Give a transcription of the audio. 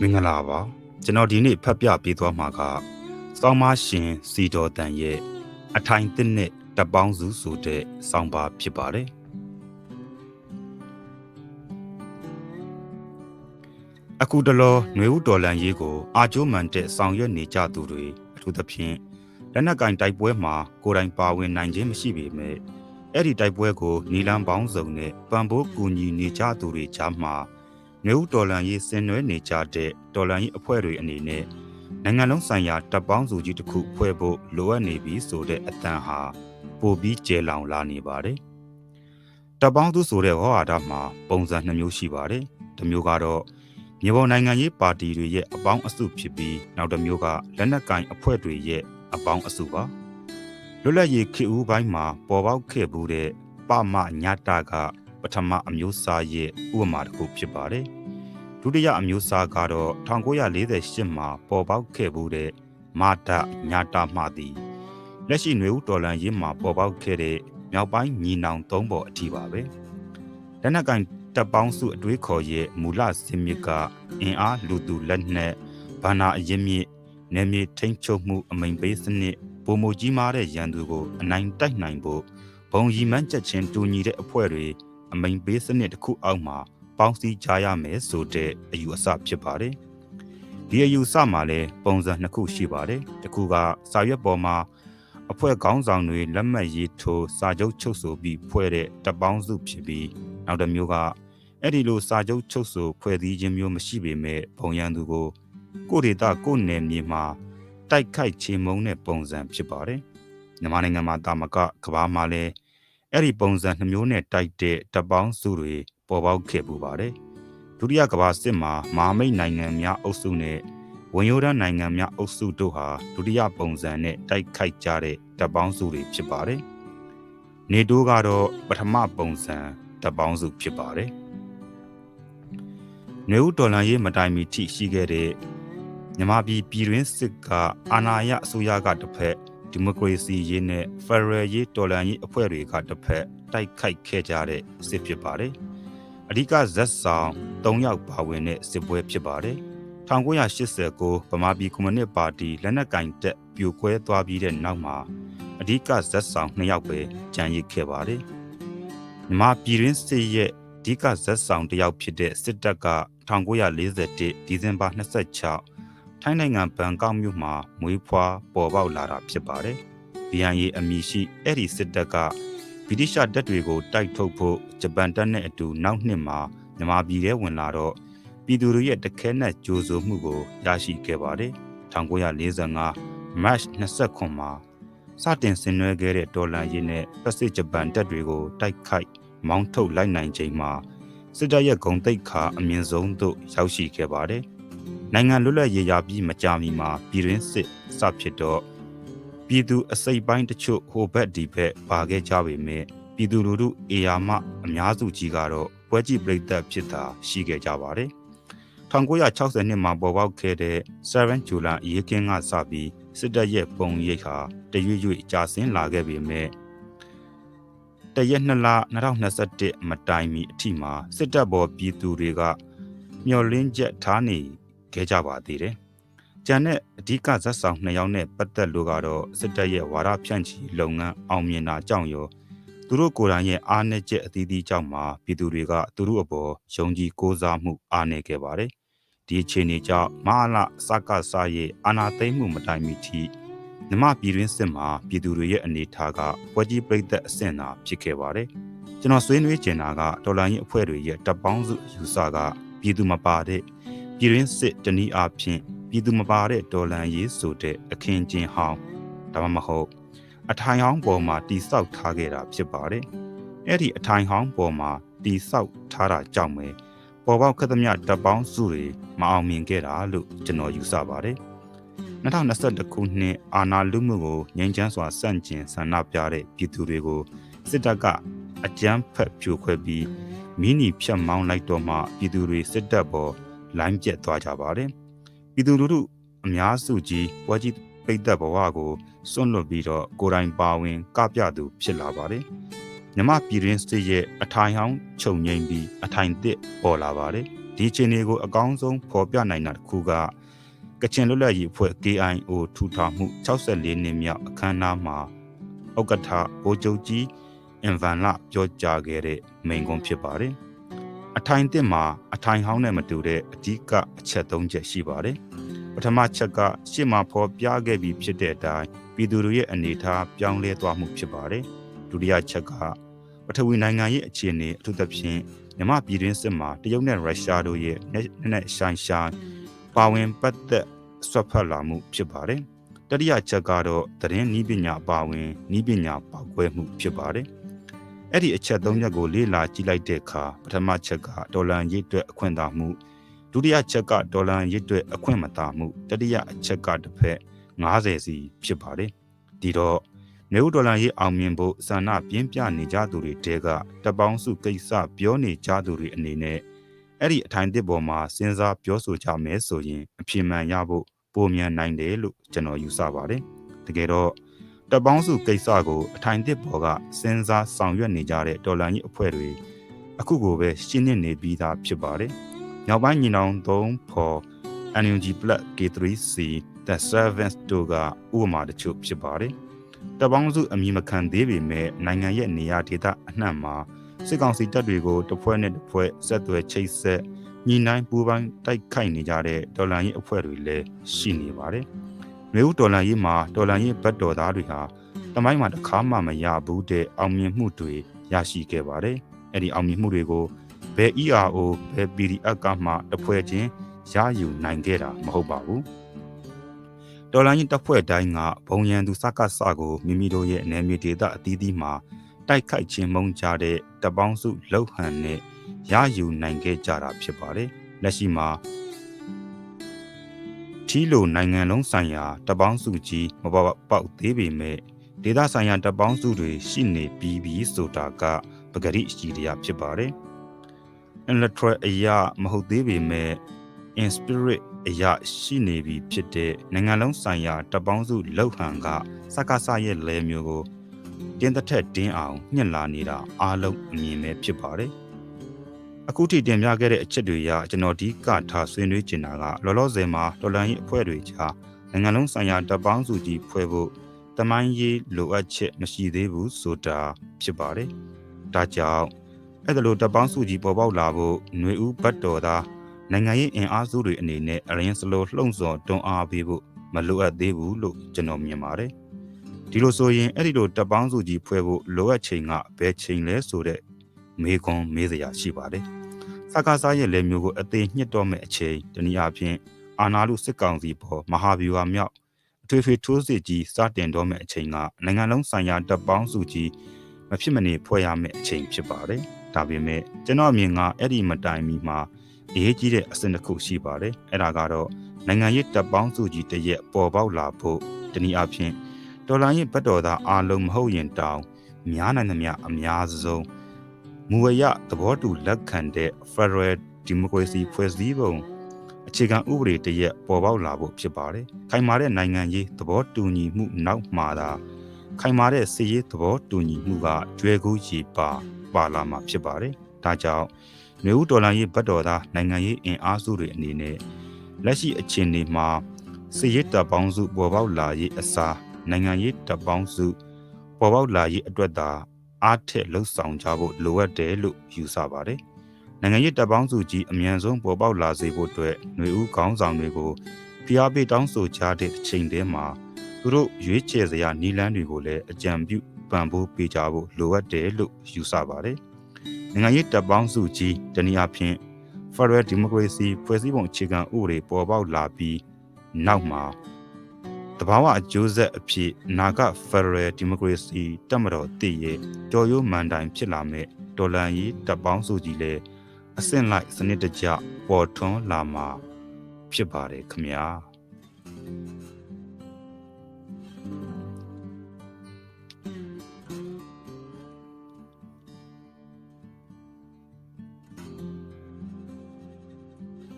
မင်္ဂလာပါကျွန်တော်ဒီနေ့ဖတ်ပြပေးသွားမှာကစောင်းမရှင်စီတော်တန်ရဲ့အထိုင်တစ်နှစ်တပေါင်းစုဆိုတဲ့စောင်းပါဖြစ်ပါတယ်အခုတလောຫນွေဥတော်လန်ရေးကို အာကျိုးမှန်တဲ့ဆောင်ရွက်နေကြသူတွေအထူးသဖြင့်လက်နက်ကင်တိုက်ပွဲမှာကိုယ်တိုင်ပါဝင်နိုင်ခြင်းမရှိပေမဲ့အဲ့ဒီတိုက်ပွဲကိုနီလန်ပေါင်းစုံနဲ့ပံပိုးကူညီနေကြသူတွေကြားမှာ နယူးတော်လန်ရေးဆင်နွှဲနေကြတဲ့တော်လန်ရေးအဖွဲ့တွေအနေနဲ့နိုင်ငံလုံးဆိုင်ရာတပ်ပေါင်းစုကြီးတစ်ခုဖွဲ့ဖို့လိုအပ်နေပြီဆိုတဲ့အတန်ဟာပိုပြီးကျယ်လောင်လာနေပါတယ်။တပ်ပေါင်းစုဆိုတဲ့ဟောဟာဒမှာပုံစံနှမျိုးရှိပါတယ်။တစ်မျိုးကတော့မြေပေါ်နိုင်ငံရေးပါတီတွေရဲ့အပေါင်းအစုဖြစ်ပြီးနောက်တစ်မျိုးကလက်နက်ကင်အဖွဲ့တွေရဲ့အပေါင်းအစုပါ။လွတ်လပ်ရေးခေတ်ဦးပိုင်းမှာပေါ်ပေါက်ခဲ့မှုတဲ့ပမညတာကပထမအမျိုးအစားရဲ့ဥပမာတစ်ခုဖြစ်ပါတယ်။ ဒုတိယအမျိုးအစားကတော့1948မှာပေါ်ပေါက်ခဲ့မှုတဲ့မာဒညာတာမှသည်လက်ရှိຫນွေဦးတော်လန်ရေးမှာပေါ်ပေါက်ခဲ့တဲ့မြောက်ပိုင်းညီနောင်သုံးပေါ်အထိပါပဲ။လက်နက်ကင်တပ်ပေါင်းစုအတွေးခေါ်ရဲ့မူလစင်မြစ်ကအင်အားလူသူလက်နက်ဘာနာအရင်မြစ်နယ်မြေထိန်းချုပ်မှုအမိန်ပေးစနစ်ပုံမကြီးမားတဲ့ရန်သူကိုအနိုင်တိုက်နိုင်ဖို့ဘုံရီမန်းချက်ချင်းတူညီတဲ့အဖွဲ့တွေအမိန်ပေးစနစ်တစ်ခုအောက်မှာ ပေါင်းစည်းကြရမယ်ဆိုတဲ့အယူအဆဖြစ်ပါတယ်။ဒီအယူအဆမှာလည်းပုံစံနှစ်ခုရှိပါတယ်။တစ်ခုကစာရွက်ပေါ်မှာအဖွဲ့ခေါင်းဆောင်တွေလက်မှတ်ရေးထိုးစာချုပ်ချုပ်ဆိုပြီးဖွဲ့တဲ့တပ်ပေါင်းစုဖြစ်ပြီးနောက်တစ်မျိုးကအဲ့ဒီလိုစာချုပ်ချုပ်ဆိုဖွဲ့စည်းခြင်းမျိုးမရှိပေမဲ့ဘုံရန်သူကိုကိုဒေတာကိုနယ်မြေမှာတိုက်ခိုက်ချေမှုန်းတဲ့ပုံစံဖြစ်ပါတယ်။မြန်မာနိုင်ငံမှာတာမကကဘာမှာလည်းအဲ့ဒီပုံစံနှမျိုးနဲ့တိုက်တဲ့တပ်ပေါင်းစုတွေ ပေါ်ပေါက်ခဲ့ပူပါတယ်။ဒုတိယကမ္ဘာစစ်မှာမဟာမိတ်နိုင်ငံများအုပ်စုနဲ့ဝန်ရိုးတန်းနိုင်ငံများအုပ်စုတို့ဟာဒုတိယပုံစံနဲ့တိုက်ခိုက်ကြတဲ့တပ်ပေါင်းစုတွေဖြစ်ပါတယ်။နေတိုးကတော့ပထမပုံစံတပ်ပေါင်းစုဖြစ်ပါတယ်။နေဦးဒေါ်လာရေးမတိုင်မီထိရှိခဲ့တဲ့မြမပြည်ပြည်တွင်းစစ်ကအာဏာရအစိုးရကတစ်ဖက်ဒီမိုကရေစီရေးနဲ့ဖက်ဒရယ်ရေးတော်လှန်ရေးအဖွဲ့တွေကတစ်ဖက်တိုက်ခိုက်ခဲ့ကြတဲ့စစ်ဖြစ်ပါတယ်။ အဓိကဇက်ဆောင်၃ယောက်ပါဝင်တဲ့စစ်ပွဲဖြစ်ပါတယ်။1989ဗမာပြည်ကွန်မြူနစ်ပါတီလက်နက်ကင်တက်ပြိုကွဲသွားပြီးတဲ့နောက်မှာအဓိကဇက်ဆောင်၂ယောက်ပဲကြံရစ်ခဲ့ပါတယ်။မြမပြည်ရင်းစစ်ရဲ့အဓိကဇက်ဆောင်တစ်ယောက်ဖြစ်တဲ့စစ်တပ်က1941ဒီဇင်ဘာ26ထိုင်းနိုင်ငံဘန်ကောက်မြို့မှာမွေးဖွားပေါ်ပေါက်လာတာဖြစ်ပါတယ်။ BNA အမည်ရှိအဲ့ဒီစစ်တပ်က ဗြိတိရှတပ်တွေကိုတိုက်ထုတ်ဖို့ဂျပန်တပ်နဲ့အတူနောက်နှစ်မှာမြန်မာပြည်ထဲဝင်လာတော့ပြည်သူတွေရဲ့တခဲနဲ့ကြိုးဆိုမှုကိုရရှိခဲ့ပါတယ်။1945 March 29မှာစတင်ဆင်နွှဲခဲ့တဲ့ဒေါ်လာရင်းနဲ့ပစိဖိတ်ဂျပန်တပ်တွေကိုတိုက်ခိုက်မောင်းထုတ်လိုက်နိုင်ချိန်မှာစစ်တပ်ရဲ့ဂုံတိတ်ခါအမြင့်ဆုံးသို့ရောက်ရှိခဲ့ပါတယ်။နိုင်ငံလွတ်လပ်ရေးရပြီးမကြာမီမှာပြည်တွင်းစစ်စဖြစ်တော့ ပြည်သူအစိတ်ပိုင်းတချို့ဟိုဘက်ဒီဘက်ပါခဲ့ကြပေမဲ့ပြည်သူလူထုအေယာမအများစုကြီးကတော့ပွဲကြည့်ပြိသက်ဖြစ်တာရှိခဲ့ကြပါတယ်1960နှစ်မှာပေါ်ပေါက်ခဲ့တဲ့7 July အရေးကင်းကစပြီးစစ်တပ်ရဲ့ပုံရိပ်ဟာတရွေ့ရွေ့ကြာဆင်းလာခဲ့ပေမဲ့တရက်နှစ်လ2021မတိုင်မီအထိမှာစစ်တပ်ပေါ်ပြည်သူတွေကမျော်လင့်ချက်ထားနေခဲ့ကြပါသေးတယ်။ ကျန်တဲ့အဓိကဇက်ဆောင်နှစ်ယောက်နဲ့ပတ်သက်လို့ကတော့စစ်တပ်ရဲ့ဝါဒဖြန့်ချီလုပ်ငန်းအောင်မြင်တာကြောင့်ရောသူတို့ကိုယ်တိုင်ရဲ့အားနည်းချက်အသီးသီးကြောင့်မှပြည်သူတွေကသူတို့အပေါ်ယုံကြည်ကိုးစားမှုအားနည်းခဲ့ပါတယ်။ဒီအခြေအနေကြောင့်မဟာလစကစရဲ့အာဏာသိမ်းမှုမတိုင်မီထိမြမပြည်တွင်းစစ်မှာပြည်သူတွေရဲ့အနေအထားကပွဲကြီးပြိသက်အဆင့်သာဖြစ်ခဲ့ပါတယ်။ကျွန်တော်ဆွေးနွေးကျင်တာကဒေါ်လာရင်းအဖွဲ့တွေရဲ့တပ်ပေါင်းစုယူဆကပြည်သူမပါတဲ့ပြည်ရင်းစစ်တနည်းအားဖြင့် ပြည်သူမပါတဲ့ဒေါ်လန်ရေးဆိုတဲ့အခင်းကျင်းဟောင်းဒါမှမဟုတ်အထိုင်ဟောင်းပေါ်မှာတိဆောက်ထားခဲ့တာဖြစ်ပါတယ်။အဲ့ဒီအထိုင်ဟောင်းပေါ်မှာတိဆောက်ထားတာကြောင့်ပဲပေါ်ပေါက်ခက်သမျှတပ်ပေါင်းစုတွေမအောင်မြင်ခဲ့တာလို့ကျွန်တော်ယူဆပါတယ်။2021ခုနှစ်အာဏာလုမှုကိုငြိမ်းချမ်းစွာစန့်ကျင်ဆန္ဒပြတဲ့ပြည်သူတွေကိုစစ်တပ်ကအကြမ်းဖက်ဖြိုခွဲပြီးမိနီဖြတ်မောင်းလိုက်တော့မှပြည်သူတွေစစ်တပ်ပေါ်လိုင်းပြက်သွားကြပါတယ်။ ပြည်သူလူထုအများစုကြီးဝါကြီးပိတ်သက်ဘဝကိုစွန့်လွတ်ပြီးတော့ကိုယ်တိုင်ပါဝင်ကပြသူဖြစ်လာပါတယ်။မြမပြည်ရင်းစစ်ရဲ့အထိုင်ဟောင်းခြုံငိမ့်ပြီးအထိုင်သစ်ပေါ်လာပါတယ်။ဒီအခြေအနေကိုအကောင်းဆုံးဖော်ပြနိုင်တာတစ်ခုကကချင်လွတ်လပ်ရေးအဖွဲ့ KIO ထူထောင်မှု64နှစ်မြောက်အခမ်းအနားမှာဥက္ကဋ္ဌဘိုးချုပ်ကြီးအင်ဗန်လပြောကြားခဲ့တဲ့မိန့်ခွန်းဖြစ်ပါတယ်။ အထိုင်တစ်မှာအထိုင်ဟောင်းနဲ့မတူတဲ့အဓိကအချက်၃ချက်ရှိပါတယ်။ပထမချက်ကရှေ့မှာဖော်ပြခဲ့ပြီးဖြစ်တဲ့အတိုင်းပြည်သူတွေရဲ့အနေအထားပြောင်းလဲသွားမှုဖြစ်ပါတယ်။ဒုတိယချက်ကပထဝီနိုင်ငံရဲ့အခြေအနေအထူးသဖြင့်မြမပြည်တွင်းစစ်မှာတရုတ်နဲ့ရုရှားတို့ရဲ့နဲ့နဲ့ဆိုင်ဆိုင်ပါဝင်ပတ်သက်ဆွတ်ဖက်လာမှုဖြစ်ပါတယ်။တတိယချက်ကတော့သတင်းနည်းပညာပါဝင်နည်းပညာပေါက်ကွဲမှုဖြစ်ပါတယ်။ အဲ့ဒီအချက်သုံးချက်ကိုလေ့လာကြည့်လိုက်တဲ့အခါပထမချက်ကဒေါ်လာရည်အတွက်အခွင့်သာမှုဒုတိယချက်ကဒေါ်လာရည်အတွက်အခွင့်မသာမှုတတိယအချက်ကတစ်ဖက်90စီဖြစ်ပါတယ်။ဒီတော့နေဦးဒေါ်လာရေးအောင်မြင်ဖို့ဆန္ဒပြင်းပြနေကြသူတွေတဲကတပေါင်းစုကိစ္စပြောနေကြသူတွေအနေနဲ့အဲ့ဒီအထိုင်တစ်ပေါ်မှာစဉ်းစားပြောဆိုကြမယ်ဆိုရင်အပြင်းမှန်ရဖို့ပုံမြန်နိုင်တယ်လို့ကျွန်တော်ယူဆပါတယ်။တကယ်တော့ တပေါင်းစုကိစ္စကိုအထိုင်တစ်ပေါ်ကစဉ်းစားဆောင်ရွက်နေကြတဲ့ဒေါ်လာရေးအဖွဲ့တွေအခုကိုပဲရှင်းနေနေပြီးသားဖြစ်ပါတယ်။နောက်ပိုင်းညီနောင်သုံးဖော် NUG Plus K3C The Servants တို့ကဥပမာတချို့ဖြစ်ပါတယ်။တပေါင်းစုအမည်မခံသေးပေမဲ့နိုင်ငံရဲ့နေရာဒေသအနှံ့မှာစစ်ကောင်စီတပ်တွေကိုတစ်ဖွဲ့နဲ့တစ်ဖွဲ့ဆက်သွယ်ချိတ်ဆက်ညီနိုင်ပူပိုင်းတိုက်ခိုက်နေကြတဲ့ဒေါ်လာရင်းအဖွဲ့တွေလည်းရှိနေပါတယ်။ မြို့ဒေါ်လာရင်းမှာဒေါ်လာရင်းဘတ်တော်သားတွေဟာတမိုင်းမှာတစ်ခါမှမရဘူးတဲ့အောင်မြင်မှုတွေရရှိခဲ့ပါတယ်။အဲ့ဒီအောင်မြင်မှုတွေကိုဘယ် ERO ဘယ် PDF ကမှတစ်ဖွဲ့ချင်းရယူနိုင်ခဲ့တာမဟုတ်ပါဘူး။ဒေါ်လာရင်းတပ်ဖွဲ့တိုင်းကဘုံရန်သူစကားစကိုမိမိတို့ရဲ့အနေမြေဒေသအသီးသီးမှာတိုက်ခိုက်ခြင်းမုံကြတဲ့တပေါင်းစုလှုပ်ဟန်နဲ့ရယူနိုင်ခဲ့ကြတာဖြစ်ပါတယ်။လက်ရှိမှာ ထီလိုနိုင်ငံလုံးဆိုင်ရာတပေါင်းစုကြီးမပေါပေါက်သေးပေမဲ့ဒေသဆိုင်ရာတပေါင်းစုတွေရှိနေပြီးပြီဆိုတာကပဂရိရှိတရားဖြစ်ပါတယ်။ intellectual အရာမဟုတ်သေးပေမဲ့ in spirit အရာရှိနေပြီဖြစ်တဲ့နိုင်ငံလုံးဆိုင်ရာတပေါင်းစုလှုပ်ဟန်ကစကားဆရဲ့လဲမျိုးကိုတင်းသက်ထက်တင်းအောင်ညှက်လာနေတာအားလုံးအမြင်ပဲဖြစ်ပါတယ်။ အခုထိတင်ပြခဲ့တဲ့အချက်တွေရကျွန်တော်ဒီကထားဆွေးနွေးချင်တာကလောလောဆယ်မှာဒေါ်လာရေးအဖွဲ့တွေကြားနိုင်ငံလုံးဆိုင်ရာတပ်ပေါင်းစုကြီးဖွဲ့ဖို့တမိုင်းရေးလိုအပ်ချက်မရှိသေးဘူးဆိုတာဖြစ်ပါတယ်။ဒါကြောင့်အဲ့ဒါလိုတပ်ပေါင်းစုကြီးပေါ်ပေါက်လာဖို့ຫນွေဦးဘတ်တော်သားနိုင်ငံရေးအင်အားစုတွေအနေနဲ့အရင်စလိုလှုံ့ဆော်တွန်းအားပေးဖို့မလိုအပ်သေးဘူးလို့ကျွန်တော်မြင်ပါတယ်။ဒီလိုဆိုရင်အဲ့ဒီလိုတပ်ပေါင်းစုကြီးဖွဲ့ဖို့လိုအပ်ချိန်ကဘယ်ချိန်လဲဆိုတဲ့ မေးခွန်းမေးစရာရှိပါတယ်။စကားစားရဲ့လက်မျိုးကိုအသေးညှစ်တော့မဲ့အချိန်တနည်းအားဖြင့်အာနာလူစစ်ကောင်စီပေါ်မဟာဗျူဟာမြောက်အထွေထွေထိုးစစ်ကြီးစတင်တော့မဲ့အချိန်ကနိုင်ငံလုံးဆိုင်ရာတပ်ပေါင်းစုကြီးမဖြစ်မနေဖွဲ့ရမယ့်အချိန်ဖြစ်ပါတယ်။ဒါပေမဲ့ကျွန်တော်အမြင်ကအဲ့ဒီမတိုင်မီမှာအရေးကြီးတဲ့အဆင့်တစ်ခုရှိပါတယ်။အဲ့ဒါကတော့နိုင်ငံရေးတပ်ပေါင်းစုကြီးတရက်ပေါ်ပေါက်လာဖို့တနည်းအားဖြင့်ဒေါ်လာရင်ဘတ်တော်သားအားလုံးမဟုတ်ရင်တောင်များနိုင်သမျှအများဆုံး မူဝရသဘောတူလက်ခံတဲ့ Federal Democracy ဖွဲ့စည်းပုံအခြေခံဥပဒေတရက်ပေါ်ပေါက်လာဖို့ဖြစ်ပါတယ်။ခိုင်မာတဲ့နိုင်ငံရေးသဘောတူညီမှုနောက်မှာသာခိုင်မာတဲ့စီရေးသဘောတူညီမှုကကျွဲကူးရေပါပါလာမှာဖြစ်ပါတယ်။ဒါကြောင့်မျိုးဒေါ်လာရေးဘတ်တော်သားနိုင်ငံရေးအင်အားစုတွေအနေနဲ့လက်ရှိအခြေအနေမှာစီရေးတပ်ပေါင်းစုပေါ်ပေါက်လာရေးအစားနိုင်ငံရေးတပ်ပေါင်းစုပေါ်ပေါက်လာရေးအတွက်သာ အားထက်လှုပ်ဆောင်ကြဖို့လိုအပ်တယ်လို့ယူဆပါတယ်။နိုင်ငံရေးတပ်ပေါင်းစုကြီးအမြန်ဆုံးပေါ်ပေါက်လာစေဖို့အတွက်ຫນွေဦးခေါင်းဆောင်တွေကိုဖိအားပေးတောင်းဆိုကြတဲ့ချိန်တည်းမှာသူတို့ရွေးချယ်စရာနီလန်းတွေကိုလည်းအကြံပြုပံ့ပိုးပေးကြဖို့လိုအပ်တယ်လို့ယူဆပါတယ်။နိုင်ငံရေးတပ်ပေါင်းစုကြီးတနည်းအားဖြင့် Federal Democracy ဖွဲ့စည်းပုံအခြေခံဥပဒေပေါ်ပေါက်လာပြီးနောက်မှာ တဘာဝအကျိုးဆက်အဖြစ်နာဂဖက်ဒရယ်ဒီမိုကရေစီတက်မတော်တည်ရဲ့တော်ရိုးမန်တိုင်ဖြစ်လာမဲ့ဒေါ်လာရေးတပ်ပေါင်းစုကြီးလဲအဆင့်လိုက်စနစ်တကျပေါ်ထွန်းလာမှာဖြစ်ပါတယ်ခမညာ